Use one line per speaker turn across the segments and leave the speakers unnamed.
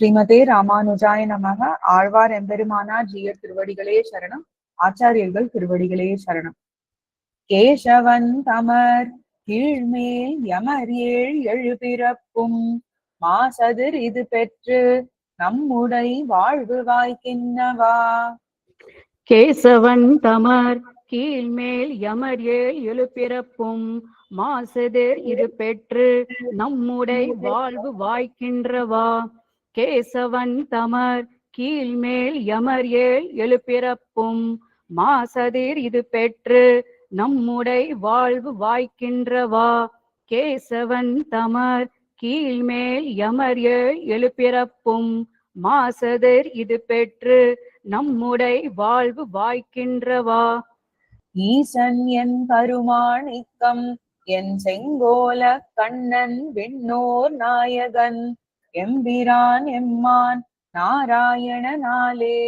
ஸ்ரீமதே ராமானுஜாய நமக. ஆழ்வார் எம்பெருமானார் ஜீயர் திருவடிகளே சரணம். ஆச்சாரியர்கள் திருவடிகளே சரணம். கேசவன் தமர் கீழ்மேல் யமர் ஏழ் எழுபிறப்பும் மாசதிர் இது பெற்று நம்முடை வாழ்வு வாய்க்கின்னவா?
கேசவன் தமர் கீழ்மேல் யமர் ஏழ் எழுபிறப்பும் மாசதிர் இது பெற்று நம்முடை வாழ்வு வாய்க்கின்றவா? கேசவன் தமர் கீழ்மேல் யமர் ஏழ் எழுப்பிறப்பும் மாசதிர் இது பெற்று நம்முடை வாழ்வு வாய்க்கின்றவா? கேசவன் தமர் கீழ்மேல் யமர் ஏழ் எழுப்பிறப்பும் மாசதிர் இது பெற்று நம்முடை வாழ்வு வாய்க்கின்றவா?
ஈசன் என் கருமாணிக்கம் என் செங்கோல கண்ணன் விண்ணோர் நாயகன். எம்பிரான் எம்மான் நாராயணனாலே.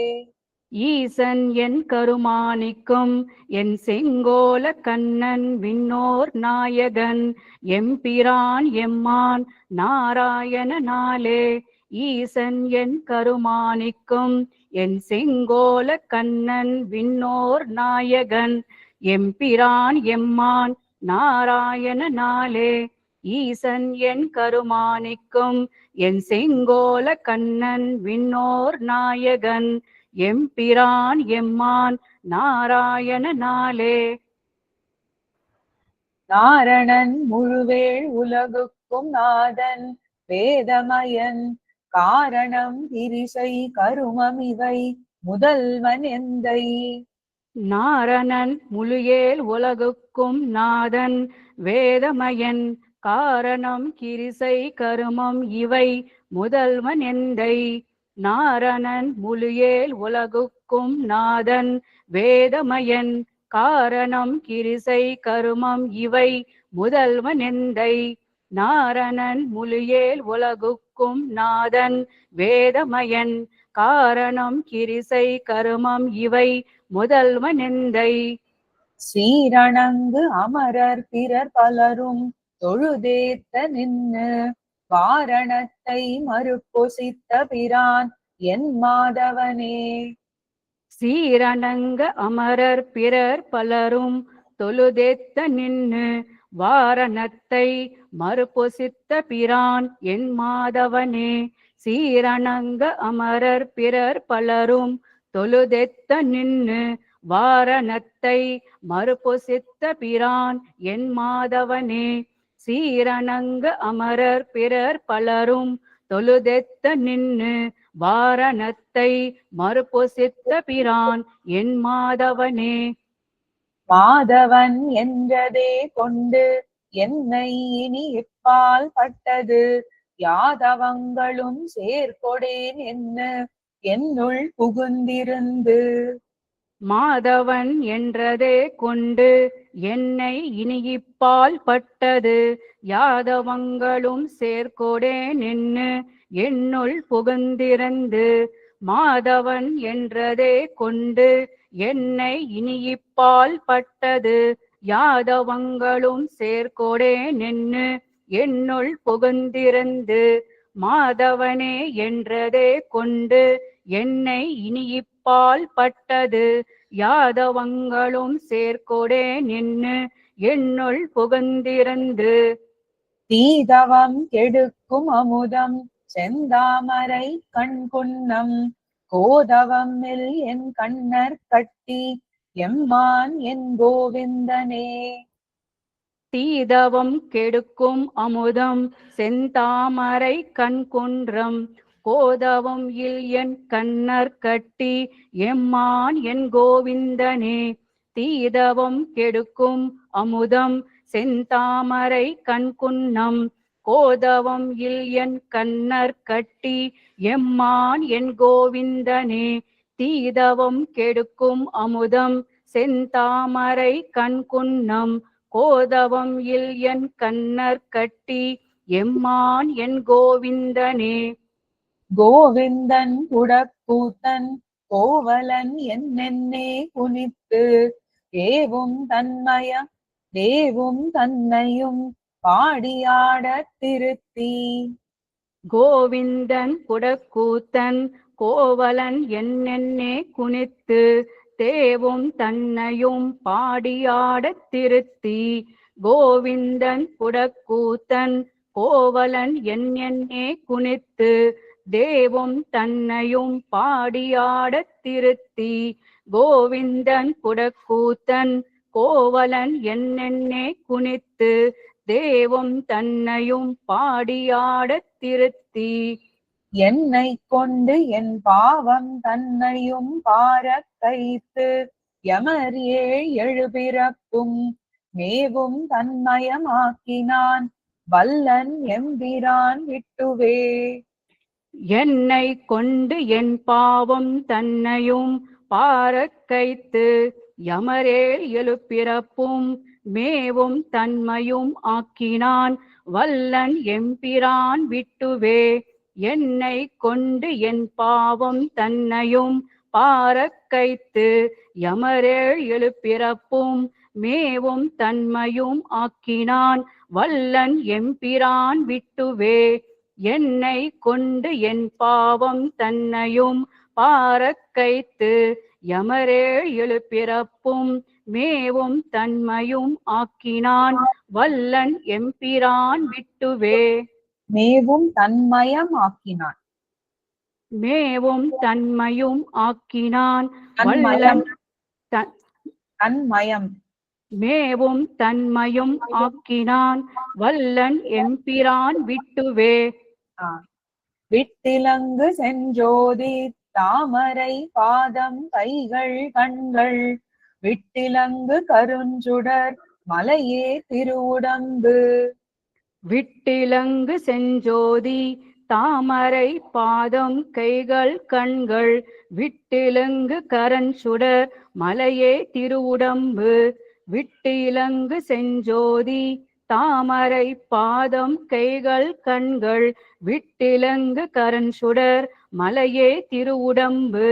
ஈசன் என் கருமானிக்கும் என் செங்கோல கண்ணன் விண்ணோர் நாயகன் எம்பிரான் எம்மான் நாராயணனாலே. ஈசன் என் கருமானிக்கும் என் செங்கோல கண்ணன் விண்ணோர் நாயகன் எம்பிரான் எம்மான் நாராயணனாலே. ஈசன் என் கருமாணிக்கும் என் செங்கோல கண்ணன் விண்ணோர் நாயகன் எம்பிரான் எம்மான் நாராயணனாலே
நாரணன் முழுவேள் உலகுக்கும் நாதன் வேதமயன் காரணம் திரிசை கருமம் இவை முதல்வன் எந்தை?
நாரணன் முழுயேல் உலகுக்கும் நாதன் வேதமயன் காரணம் கிரிசை கருமம் இவை முதல்வன் எந்தை நாரணன் முழுயேல் உலகுக்கும் நாதன் வேதமயன். காரணம் கிரிசை கருமம் இவை முதல்வன் எந்தை நாரணன் முழுயேல் உலகுக்கும் நாதன் வேதமயன். காரணம் கிரிசை கருமம் இவை முதல்வன் எந்தை
சீரணங்கு அமரர் பிறர் பலரும் தொழுதேத்த நின்னு வாரணத்தை மறுப்பொசித்த பிரான் என் மாதவனே.
சீரணங்க அமரர் பிறர் பலரும் தொழுதேத்த நின்னு வாரணத்தை மறுபொசித்த பிரான் என் மாதவனே. சீரணங்க அமரர் பிறர் பலரும் தொழுதெத்த நின்னு வாரணத்தை மறுபொசித்த பிரான் என் மாதவனே. சீரணங்க அமரர் பிறர் பலரும் தொழுதெத்த நின்னு வாரணத்தை மறுபொசித்த பிரான் என் மாதவனே.
மாதவன் என்றதே கொண்டு என்னை இனி இப்பால் பட்டது. யாதவங்களும் சேர்கொடேன் என்ன என்னுள் புகுந்திருந்து
மாதவன் என்றதே கொண்டு என்னை இனியிப்பால் பட்டது. யாதவங்களும் சேர்க்கோடே நின்னு என்னுள் புகுந்திருந்து மாதவன் என்றதே கொண்டு என்னை இனியிப்பால் பட்டது. யாதவங்களும் சேர்க்கோடே நின்னு என்னுள் புகுந்திருந்து மாதவனே என்றதே கொண்டு என்னை இனியிப்பால் பட்டது. யாதவங்களும் சேர்க்கொடேன் என்று என்னுள் புகுந்திருந்து.
தீதவம் கெடுக்கும் அமுதம் செந்தாமரை கண்குன்னம். கோதவம் இல் என் கண்ணர் கட்டி எம்மான் என் கோவிந்தனே.
தீதவம் கெடுக்கும் அமுதம் செந்தாமரை கண்குன்றம். கோதவம் இல் என் கண்ணர் கட்டி எம்மான் என் கோவிந்தனே தீதவம் கெடுக்கும் அமுதம் செந்தாமரை கண்குன்னம் கோதவம் இல் என் கண்ணர் கட்டி எம்மான் என் கோவிந்தனே தீதவம் கெடுக்கும் அமுதம் செந்தாமரை கண்குன்னம் கோதவம் இல் என் கண்ணர் கட்டி எம்மான் என் கோவிந்தனே.
கோவிந்தன் குடக்கூத்தன் கோவலன் என்னென்னே குனித்து ஏவும் தன்மய தேவும் தன்னையும் பாடியாட திருத்தி.
கோவிந்தன் குடக்கூத்தன் கோவலன் என்னென்னே குனித்து தேவும் தன்னையும் பாடியாடத் திருத்தி. கோவிந்தன் குடக்கூத்தன் கோவலன் என்னென்னே குனித்து தேவும் தன்னையும் பாடியாடத் திருத்தி கோவிந்தன் குடக்கூத்தன் கோவலன் என்னென்னே குனித்து தேவும் தன்னையும் பாடியாடத் திருத்தி.
என்னை கொண்டு என் பாவம் தன்னையும் பாரக் கைத்து யமர் ஏழ் எழுபிறப்பும் மேவும் தன்மயமாக்கினான் வல்லன் எம்பிரான் விட்டுவே.
என்னை கொண்டு என் பாவம் தன்னையும் பாரக்கைத்து யமரேல் எழுப்பிறப்பும் மேவும் தன்மையும் ஆக்கினான். வல்லன் எம்பிரான் விட்டுவே என்னை கொண்டு என் பாவம் தன்னையும் பாரக்கைத்து யமரேழ் எழுப்பிறப்பும் மேவும் தன்மையும் ஆக்கினான். வல்லன் எம்பிரான் விட்டுவே என்னை கொண்டு என் பாவம் தன்னையும் பாரக்கைத்து யமரேழ் எழுப்பிறப்பும் மேவும் தன்மையும் ஆக்கினான். வல்லன் எம்பிரான் விட்டுவே.
மேவும் தன்மயமாக்கினான்
மேவும் தன்மையும் ஆக்கினான்.
தன்மயம்.
வல்லன்
தன்மயம்.
மேவும் தன்மையும் ஆக்கினான். வல்லன் எம்பிரான் விட்டுவே.
விட்டிலங்கு செஞ்சோதி தாமரை பாதம் கைகள் கண்கள். விட்டிலங்கு கருஞ்சுடர் மலையே திருவுடம்பு.
விட்டிலங்கு செஞ்சோதி தாமரை பாதம் கைகள் கண்கள். விட்டிலங்கு கரண் சுடர் மலையே திருவுடம்பு. விட்டிலங்கு செஞ்சோதி தாமரை பாதம் கைகள் கண்கள். விட்டிலங்கு கரண் சுடர் மலையே திருவுடம்பு.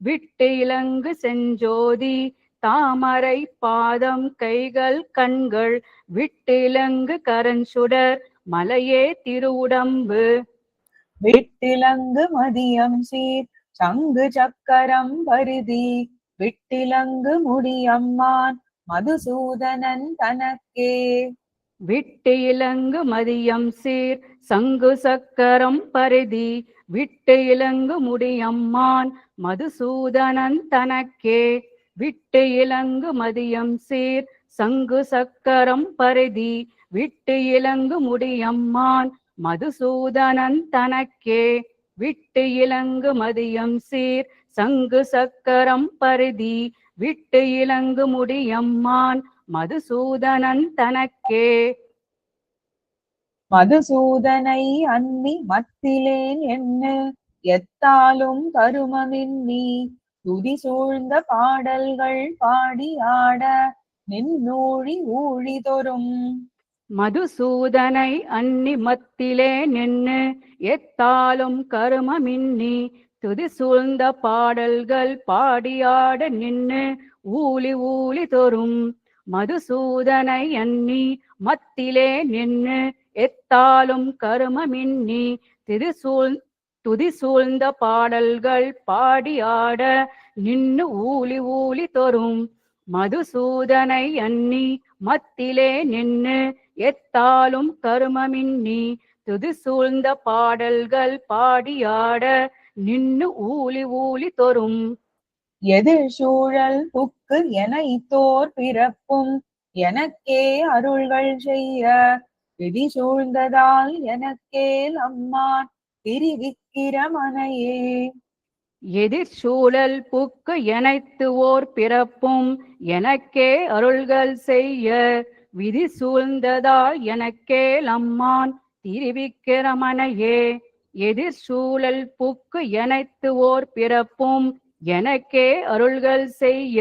விட்டு இலங்கு செஞ்சோதி தாமரை பாதம் கைகள் கண்கள். விட்டு இலங்கு கரண் சுடர் மலையே திருவுடம்பு.
விட்டிலங்கு மதியம் சீர் சங்கு சக்கரம் பருதி. விட்டிலங்கு முடியம்மான் மதுசூதனன் தனக்கே.
விட்டு இலங்கு மதியம் சீர் சங்கு சக்கரம் பரிதி. விட்டு இலங்கு முடியம்மான் மதுசூதனன் தனக்கே. விட்டு இலங்கு மதியம் சீர் சங்கு சக்கரம் பரிதி. விட்டு இலங்கு முடியம்மான் மதுசூதனன் தனக்கே. விட்டு இலங்கு மதியம் சீர் சங்கு சக்கரம் பரிதி. விட்டு இலங்கு முடியம்மான் மதுசூதனன் தனக்கே.
மதுசூதனை அன்னி மத்திலேன் என்ன? எத்தாலும் கருமமின்னி. துதி சூழ்ந்த பாடல்கள் பாடி ஆட நின்னூழி ஊழி தொறும்.
மதுசூதனை அன்னி மத்திலே நின்னு எத்தாலும் கருமமின்னி. துதி சூழ்ந்த பாடல்கள் பாடியாட நின்னு ஊழி ஊழி தொறும். மதுசூதனை அன்னி மத்திலே நின்னு எத்தாலும் கருமமின்னி திருசூழ் துதி சூழ்ந்த பாடல்கள் பாடியாட நின்னு ஊலி ஊழி தரும். மதுசூதனை அன்னி மத்திலே நின்னு எத்தாலும் கருமமின்னி துதி சூழ்ந்த பாடல்கள் பாடியாட நின்னு ஊலி ஊழி தரும்.
எதிர் சூழல் புக்கு என இத்தோர் பிறப்பும் எனக்கே அருள்கள் செய்ய. விதி சூழ்ந்ததால் எனக்கேல் அம்மான் திரிவிக்கிரமனையே
எதிர் சூழல் புக்கு எனைத்து ஓர் பிறப்பும் எனக்கே அருள்கள் செய்ய. விதி சூழ்ந்ததால் எனக்கே லம்மான் திருவிக்கிரமனையே எதிர் சூழல் புக்கு எனைத்து ஓர் பிறப்பும் எனக்கே அருள்கள் செய்ய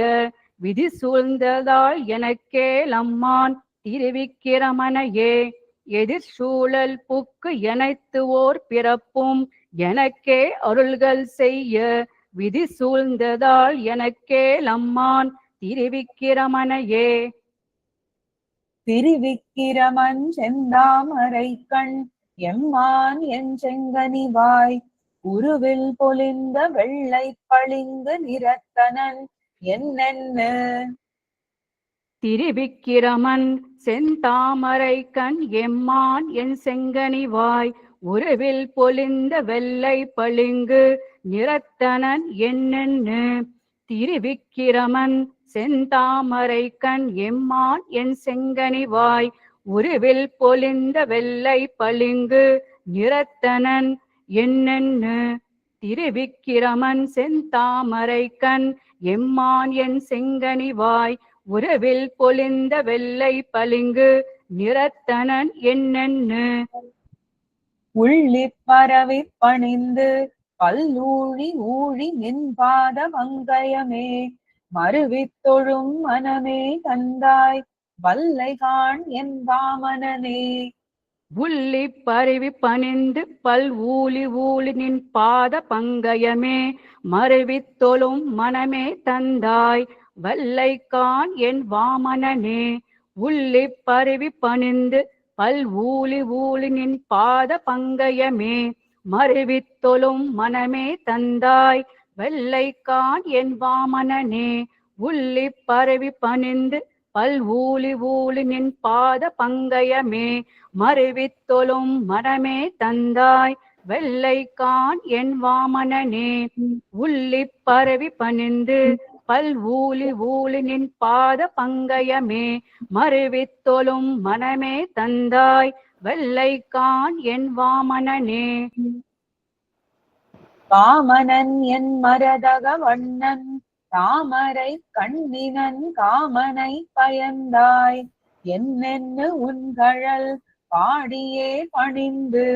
விதி சூழ்ந்ததால் எனக்கே லம்மான் திருவிக்கிரமனையே. எதிர் சூழல் புக்கு எனத்து ஓர் பிறப்பும் எனக்கே அருள்கள் செய்ய விதி சூழ்ந்ததால் எனக்கே லம்மான் திருவிக்கிரமனையே.
திருவிக்கிரமன் செந்தாமரை கண் எம்மான் என் செங்கனிவாய். உருவில் பொலிந்த வெள்ளை பளிங்கு நிறத்தனன் என்னென்ன?
திருவிக்கிரமன் செந்தாமரை கண் எம்மான் என் செங்கனிவாய் உருவில் பொலிந்த வெள்ளை பளிங்கு நிறத்தனன் என்னென்னு? திருவிக்கிரமன் செந்தாமரை கண் எம்மான் என் செங்கனிவாய் உருவில் பொலிந்த வெள்ளை பளிங்கு நிறத்தனன் என்னென்னு? திருவிக்கிரமன் செந்தாமரை கண் எம்மான் என் செங்கனிவாய் உறவில் பொலிந்த வெள்ளை பளிங்கு நிறத்தனன் என்னென்னு?
உள்ளி பரவி பணிந்து பல்லூழி ஊழி நின் பாத மங்கயமே மறுவித் தொழும் மனமே தந்தாய் வல்லை காண் என் வாமனனே.
உள்ளி பருவி பணிந்து பல் ஊழி ஊலி நின் பாத பங்கயமே மருவி தொழும் மனமே தந்தாய் வல்லைக்கான் என் வாமனனே. உள்ளி பருவி பணிந்து பல் ஊலி ஊலி நின் பாத பங்கயமே மருவி தொழும் மனமே தந்தாய் வெள்ளைக்கான் என் வாமனனே. உள்ளி பரவி பணிந்து பல் ஊழி ஊழி நின் பாத பங்கயமே மறுவித் தொழும் மனமே தந்தாய் வெள்ளைக்கான் என் வாமனனே. உள்ளி பரவி பணிந்து பல் ஊழி ஊழி நின் பாத பங்கயமே மறுவித் தொழும் மனமே தந்தாய் வெள்ளைக்கான் என் வாமனனே.
வாமனன் என் மரதக வண்ணன் தாமரை கண்ணினன் காமனை பயந்தாய். என்னென்னு உன்கழல் பாடியே பணிந்து.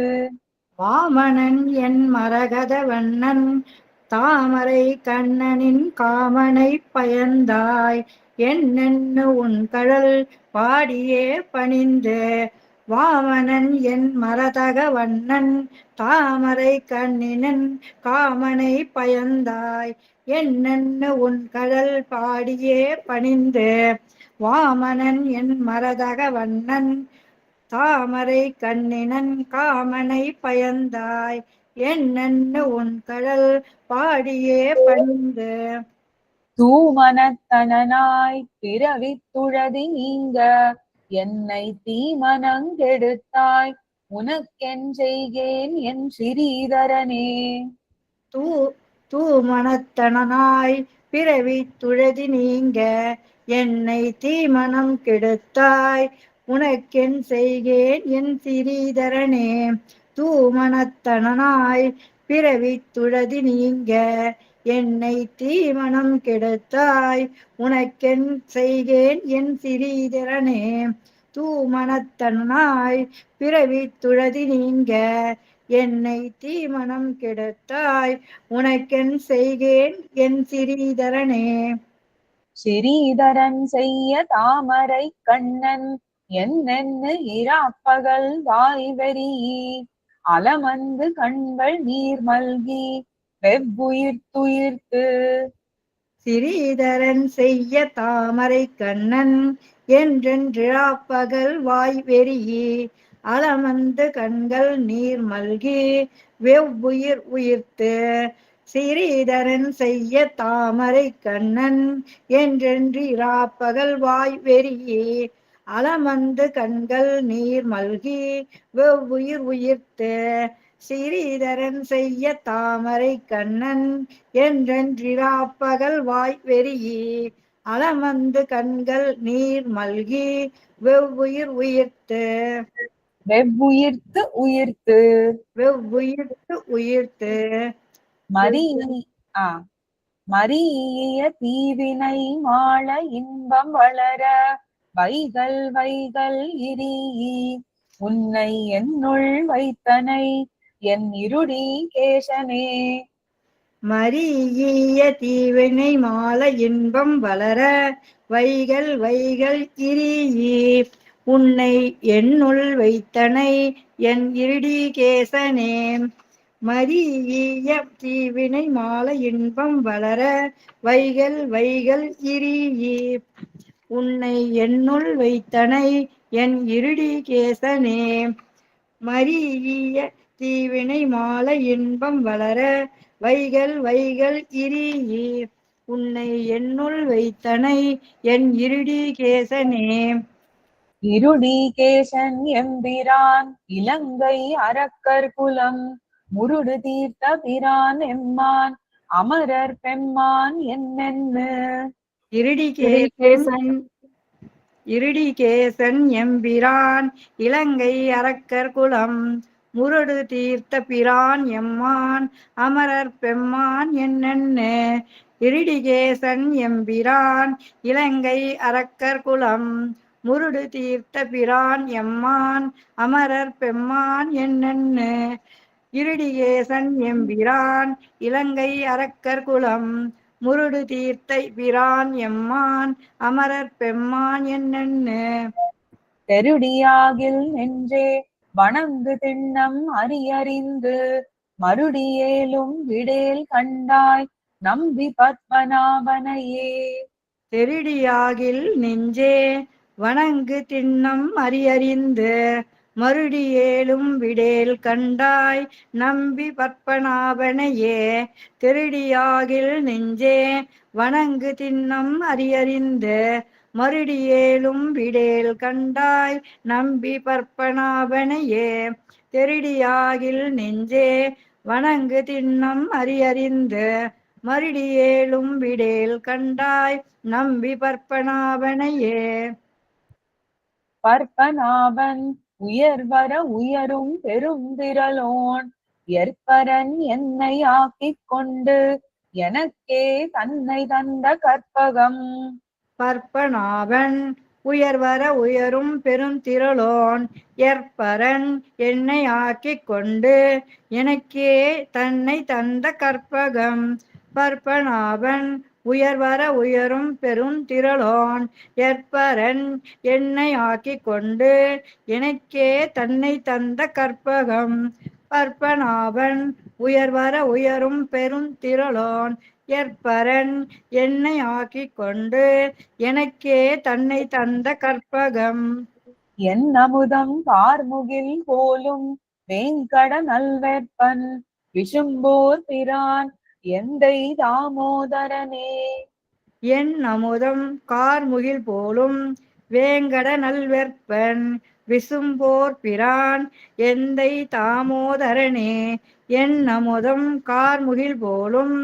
வாமணன் என் மரகத வண்ணன் தாமரை கண்ணனின் காமனை பயந்தாய். என்னென்னு உன் கழல் பாடியே பணிந்து. வாமனன் என் மரதக வண்ணன் தாமரை கண்ணினன் காமனை பயந்தாய். என்னென்னு உன் கழல் பாடியே பணிந்து வாமனன் என் மரதக வண்ணன் தாமரை கண்ணினன் காமனை பயந்தாய். என்னென்னு உன் கடல் பாடியே பணிந்து
தூமனத்தனனாய் பிறவித் துழதி நீங்க என்னை தீமனங்கெடுத்தாய். உனக்கென் செய்கேன் என் ஸ்ரீதரனே
தூ தூமணத்தனனாய் பிறவி துழதி நீங்க. என்னை தீமனம் கெடுத்தாய். உனக்கென் செய்கேன் என் சிறீதரனே. தூமணத்தனனாய் பிறவி துழதி நீங்க. என்னை தீமனம் கெடுத்தாய். உனக்கென் செய்கேன் என் சிறீதரனே. தூமணத்தனாய் பிறவி துழதி நீங்க. என்னை தீமனம் கெடுத்தாய் உனக்கென் செய்கேன் என் சிறீதரனே.
ஸ்ரீதரன் செய்ய தாமரை கண்ணன் என்னென்னு இராப்பகல் வாய்வெறி. அலமந்து கண்கள் நீர் மல்கி வெவ்வுயிர் துயிர்த்து.
சிறீதரன் செய்ய தாமரை கண்ணன் என்றென்றிழாப்பகல் வாய் வெறியே அலமந்து கண்கள் நீர் மல்கி வெவ்வுயிர் உயிர்த்து சிறீதரன் செய்ய தாமரை கண்ணன் என்றென்று இராப்பகல் வாய் வெறியே. அலமந்து கண்கள் நீர் மல்கி வெவ்வுயிர் உயிர்த்து சிறீதரன் செய்ய தாமரை கண்ணன் என்றென்றிராப்பகல் வாய் வெறியே. அலமந்து கண்கள் நீர் மல்கி வெவ்வுயிர் உயிர்த்து
வெவ்வுயிர்த்து உயிர்த்து.
வெவ்வுயிர்த்து உயிர்த்து.
மரி ஆ. மரிய தீவினை மாள இன்பம் வளர வைகள் வைகள் இரியி உன்னை என்னுள் வைத்தனை என் இருடி கேசனே.
மரிய தீவினை மால இன்பம் வளர வைகள் வைகள் இரியே உன்னை என்னுள் வைத்தனை என் இருடிகேசனே மரிய தீவினை மால இன்பம் வளர வைகள் வைகள் இரியே. உன்னை என்னுள் வைத்தனை என் இருடிகேசனே மரிய தீவினை மாலை இன்பம் வளர வைகள் வைகள் இரியே. உன்னை என்னுள் வைத்தனை என் இருடிகேசனே கேசனே.
இருடிகேசன் எம்பிரான் இலங்கை அரக்கர் குலம் முருடு தீர்த்த பிரான் எம்மான் அமரர் பெம்மான் என்னென்னு?
இருடிகேசன்
இருடிகேசன் எம்பிரான் இலங்கை அரக்கர் குலம் முரடு தீர்த்த பிரான் எம்மான் அமரர் பெம்மான் என்னென்ன? இருடிகேசன் எம்பிரான் இலங்கை அரக்கர் குலம் முருடு தீர்த்த பிரான் எம்மான் அமரர் பெம்மான் என்னென்ன? இருடிகேசன் எம்பிரான் இலங்கை அரக்கர் குலம். முருடு தீர்த்தை பிரான் எம்மான் அமரர் பெம்மான் என்னென்ன?
தெருடியாகில் நெஞ்சே வணங்கு திண்ணம் அறியறிந்து மறுடியேலும் விடேல் கண்டாய் நம்பி பத்மநாபனையே.
தெரிடியாகில் நெஞ்சே வணங்கு திண்ணம் அறியறிந்து ஏழும் விடேல் கண்டாய் நம்பி பற்பனாபனையே திருடியாகில் நெஞ்சே வணங்கு திண்ணம் அறியறிந்து மறுடியேலும் விடேல் கண்டாய் நம்பி பற்பனாபனையே திருடியாகில் நெஞ்சே வணங்கு திண்ணம் அறியறிந்து மறுடியேலும் விடேல் கண்டாய் நம்பி பற்பனாபனையே.
பற்பநாபன் உயர்வர உயரும் பெருந்திரளோன். எற்பரன் என்னை ஆக்கிக் கொண்டு. எனக்கே தன்னை தந்த கற்பகம்.
பற்பனாபன் உயர்வர உயரும் பெருந்திரளோன். எற்பரன் என்னை ஆக்கிக் கொண்டு. எனக்கே தன்னை தந்த கற்பகம். பற்பனாவன் உயர்வர உயரும் பெரும் திரளோன் எற்பரன் என்னை ஆக்கி கொண்டு எனக்கே தன்னை தந்த கற்பகம் பற்பனாவன் உயர்வர உயரும் பெருந்திரளோன் எற்பரன் என்னை ஆக்கிக் கொண்டு எனக்கே தன்னை தந்த கற்பகம்.
என் அமுதம் பார்முகில் போலும் வேங்கட நல்வேற்பன் விஷும்போர் பிரான் எந்தை தாமோதரனே.
என் அமுதம் கார்முகில் போலும் வேங்கட நல்வெற்பன் விசும்போர் பிரான். எந்தை தாமோதரனே என் அமுதம் கார்முகில் போலும்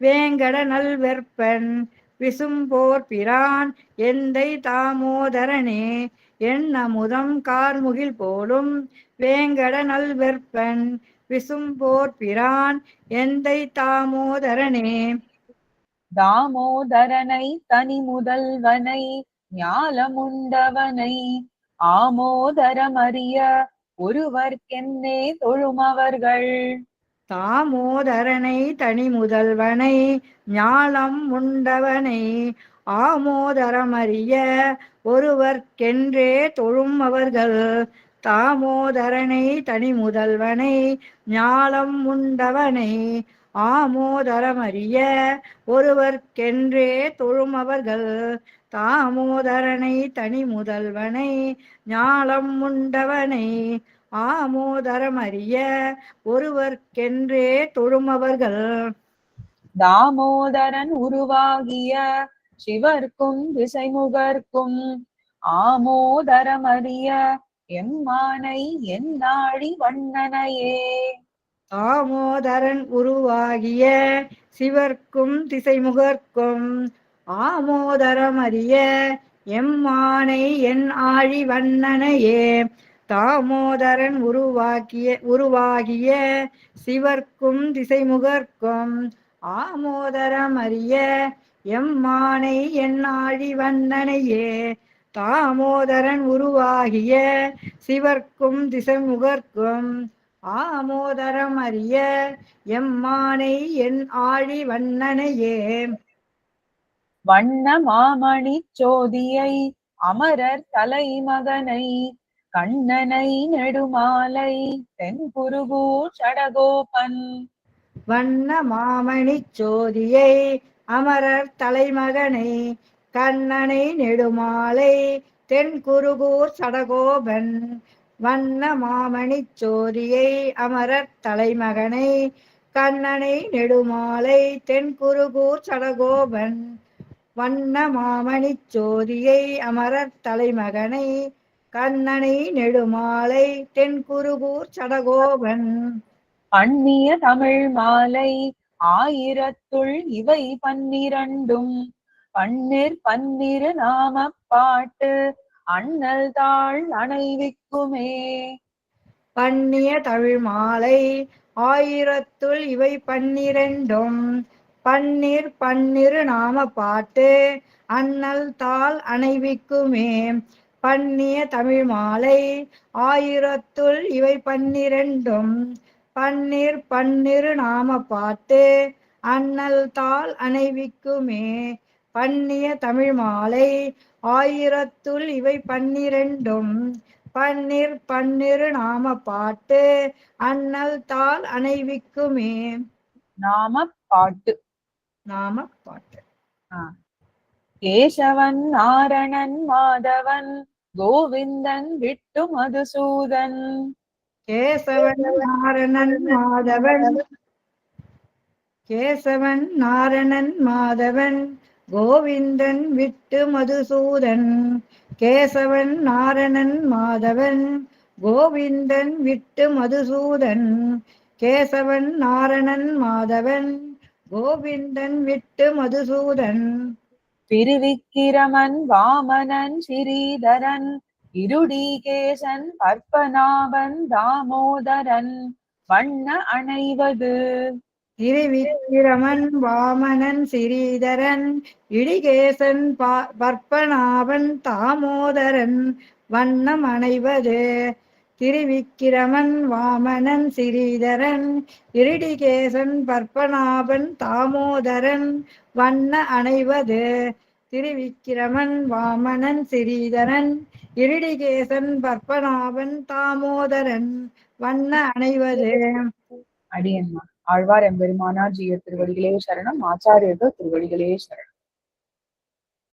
வேங்கட நல்வெற்பன் விசும்போர் பிரான். எந்தை தாமோதரனே என் அமுதம் கார்முகில் போலும் வேங்கட நல்வெற்பன் விசும்போர் பிரான் எந்தை தாமோதரனே?
தாமோதரனை தனி முதல்வனை ஞாலமுண்டவனை ஆமோதரமறிய ஒருவர்க்கென்னே தொழுமவர்கள்.
தாமோதரனை தனி முதல்வனை ஞாலம் உண்டவனை ஆமோதரமறிய ஒருவர்க்கென்றே தொழும் அவர்கள். தாமோதரனை தனி முதல்வனை ஞாலம் உண்டவனை. ஆமோதரமறிய ஒருவர்க்கென்றே தொழும் அவர்கள் தாமோதரனை தனி முதல்வனை ஞாலம் உண்டவனை. ஆமோதரமறிய ஒருவர்க்கென்றே தொழுமவர்கள்.
தாமோதரன் உருவாகிய சிவர்க்கும் திசைமுகர்க்கும் ஆமோதரமறிய எம்மானை என்னாழி வண்ணனையே.
தாமோதரன் உருவாகிய சிவர்க்கும் திசைமுகர்க்கும் ஆமோதரம் அறிய எம்மானை என் ஆழி வண்ணனையே. தாமோதரன் உருவாக்கிய உருவாகிய சிவர்க்கும் திசைமுகர்க்கும் ஆமோதரம் அறிய எம்மானை என் ஆழி வண்ணனையே. தாமோதரன் உருவாகிய சிவர்க்கும் திசைமுகர்க்கும் ஆமோதரம் அறிய எம்மானை என் ஆழி வண்ணனையே.
வண்ண மாமணி சோதியை அமரர் தலைமகனை கண்ணனை நெடுமாலை தென்குருகூர் சடகோபன்.
வண்ண மாமணி சோதியை அமரர் தலைமகனை கண்ணனை நெடுமாலை தென் குருகூர் சடகோபன் வண்ண மாமணி சோரியை அமரர் தலைமகனை கண்ணனை நெடுமாலை தென்குருகூர் சடகோபன் வண்ண மாமணி சோதியை அமரர் தலைமகனை கண்ணனை நெடுமாலை தென்குருகூர் சடகோபன்.
பண்ணிய தமிழ் மாலை ஆயிரத்துள் இவை பன்னிரண்டும். பன்னீர் பன்னிரு நாம பாட்டு. அண்ணல் தாழ் அணைவிக்குமே
பண்ணிய தமிழ் மாலை ஆயிரத்துள் இவை பன்னிரண்டும். பன்னீர் பன்னிரு நாம பாட்டு. அண்ணல் தாள் அணைவிக்குமே பண்ணிய தமிழ் மாலை ஆயிரத்துள் இவை பன்னிரண்டும். பன்னீர் பன்னிரு நாம பாட்டு. அண்ணல் தாள் அணைவிக்குமே பண்ணிய தமிழ் மாலை. ஆயிரத்துள் இவை பன்னிரண்டும். பன்னீர் பன்னிரு நாம பாட்டு அண்ணல் தாள் அணைவிக்குமே.
நாம பாட்டு
நாம பாட்டு
கேசவன் நாரணன் மாதவன் கோவிந்தன் விட்டு மதுசூதன்
கேசவன் நாரணன் மாதவன். கேசவன் நாரணன் மாதவன். கோவிந்தன் விட்டு மதுசூதன் கேசவன் நாரணன் மாதவன். கோவிந்தன் விட்டு மதுசூதன் கேசவன் நாரணன் மாதவன். கோவிந்தன் விட்டு மதுசூதன்.
திருவிக்கிரமன் வாமனன் ஸ்ரீதரன். இருடிகேசன் பற்பநாபன் தாமோதரன். வண்ண அணைவது.
திருவிக்கிரமன் வாமனன் சிறீதரன் இடிகேசன் பற்பனாவன் தாமோதரன் வண்ணம் அணைவது. திருவிக்கிரமன் வாமனன் சிறீதரன் இருடிகேசன் பற்பனாபன் தாமோதரன் வண்ண அணைவது. திருவிக்கிரமன் வாமனன் சிறீதரன் இருடிகேசன் பற்பனாபன் தாமோதரன் வண்ண அணைவது.
அடியம்மா ஆழ்வார் எம்பெருமானார் ஜீயர் திருவடிகளே சரணம் ஆச்சாரியர்கள் திருவடிகளே சரணம்.